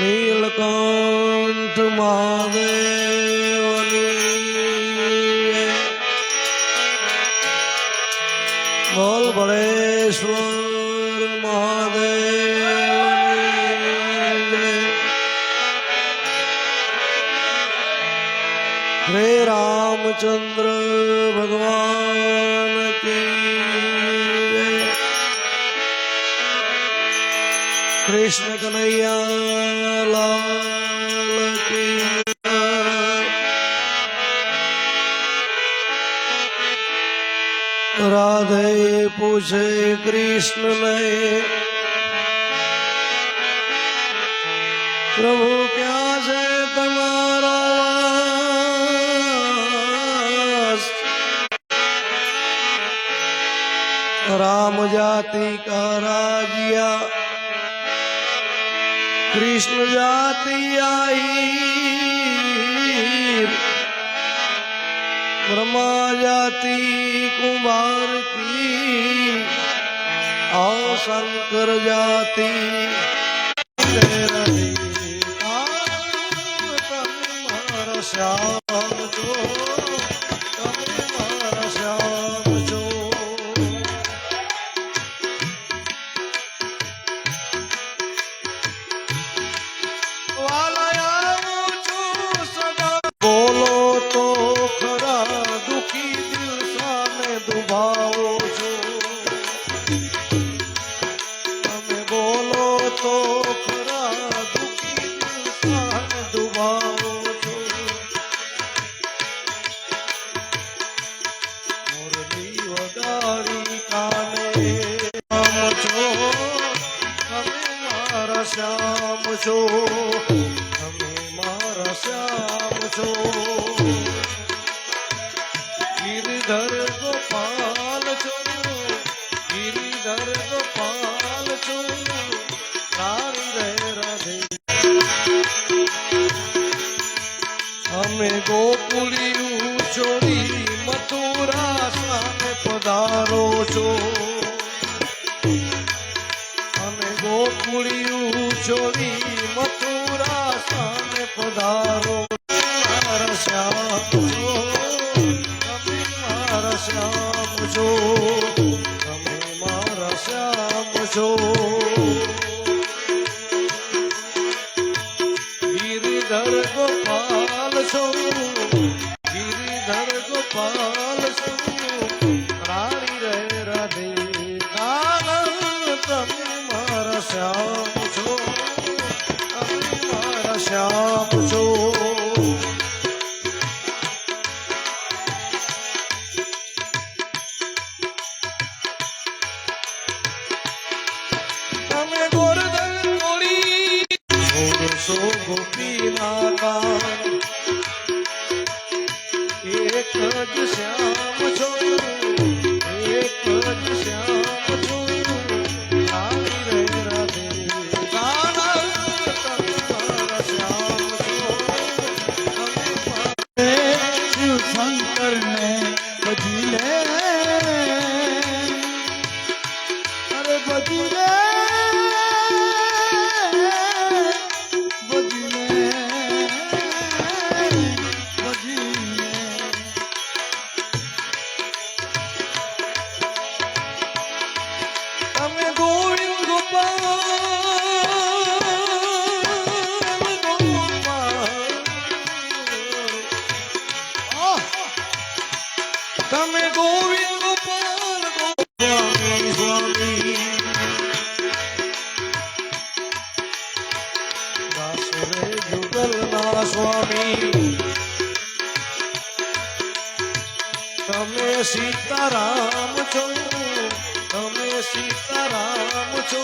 નીલકંઠ મહાદેવની બોલ ભળેશ્વર મહાદેવની. હે રામચંદ્ર कृष्ण कन्हैया, लाल राधे पूछे कृष्ण ने, प्रभु क्या से तुम्हारा राम जाति का राजिया कृष्ण जाति आई। ब्रह्मा जाति कुमार की। और शंकर जाति। तेरा છો? તમે મારા શ્યામ છો? ગિરધર ગોપાલ છો? ગિરધર સો ગોપીના એક જ શ્યામ તમે સીતારામ છો તમે સીતારામ છો.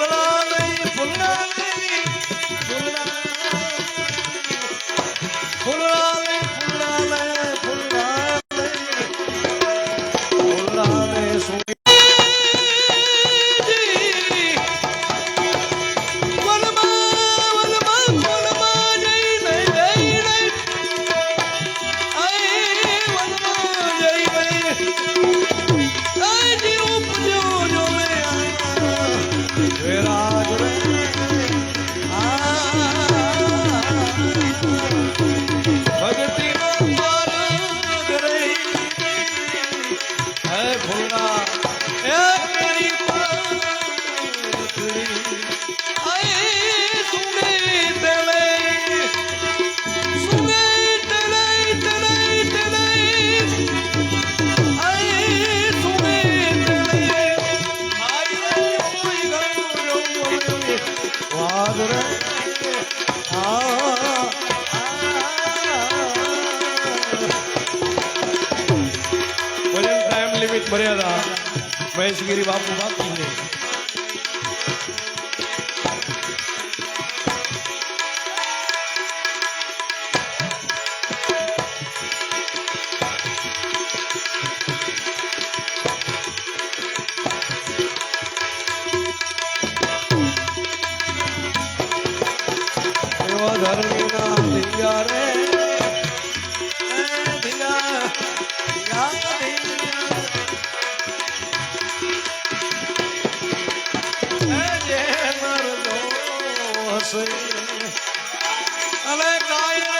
புல்லாலை புல்லாலை. હતા મહેશગીરી બાપુ બાકી હવે કાય